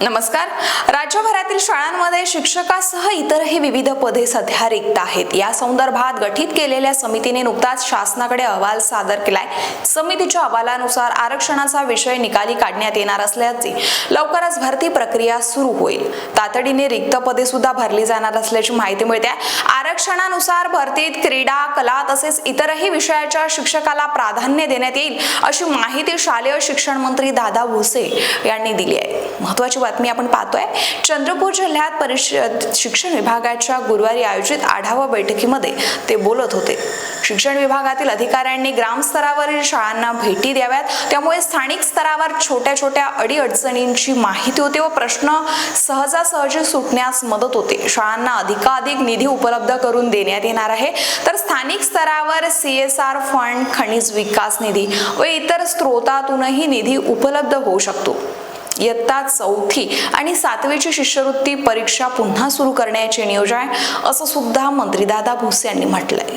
नमस्कार. राज्यभरातील शाळांमध्ये शिक्षकासह इतरही विविध पदे सध्या रिक्त आहेत. या संदर्भात गठीत केलेल्या समितीने नुकताच शासनाकडे अहवाल सादर केलाय. समितीच्या अहवालानुसार आरक्षणाचा विषय निकाली काढण्यात येणार असल्याचे लवकरच भरती प्रक्रिया सुरू होईल. तातडीने रिक्त पदे सुद्धा भरली जाणार असल्याची माहिती मिळते. आरक्षणानुसार भरतीत क्रीडा कला तसेच इतरही विषयाच्या शिक्षकाला प्राधान्य देण्यात येईल अशी माहिती शालेय शिक्षण मंत्री दादा भुसे यांनी दिली आहे. महत्वाची बातमी आपण पाहतोय. चंद्रपूर जिल्ह्यात परिषद शिक्षण विभागाच्या गुरुवारी आयोजित आढावा बैठकीमध्ये ते बोलत होते. शिक्षण विभागातील अधिकाऱ्यांनी ग्रामस्तरावरील शाळांना भेटी द्याव्यात. त्यामुळे स्थानिक स्तरावर छोट्या छोट्या अडीअडचणींची माहिती होते व प्रश्न सहजासहजी सुटण्यास मदत होते. शाळांना अधिकाधिक निधी उपलब्ध करून देण्यात येणार आहे. तर स्थानिक स्तरावर सी एस आर फंड खनिज विकास निधी व इतर स्रोतातूनही निधी उपलब्ध होऊ शकतो. इयत्ता चौथी आणि सातवीची शिष्यवृत्ती परीक्षा पुन्हा सुरू करण्याचे नियोजन आहे असं सुद्धा मंत्री दादा भुसे यांनी म्हटलंय.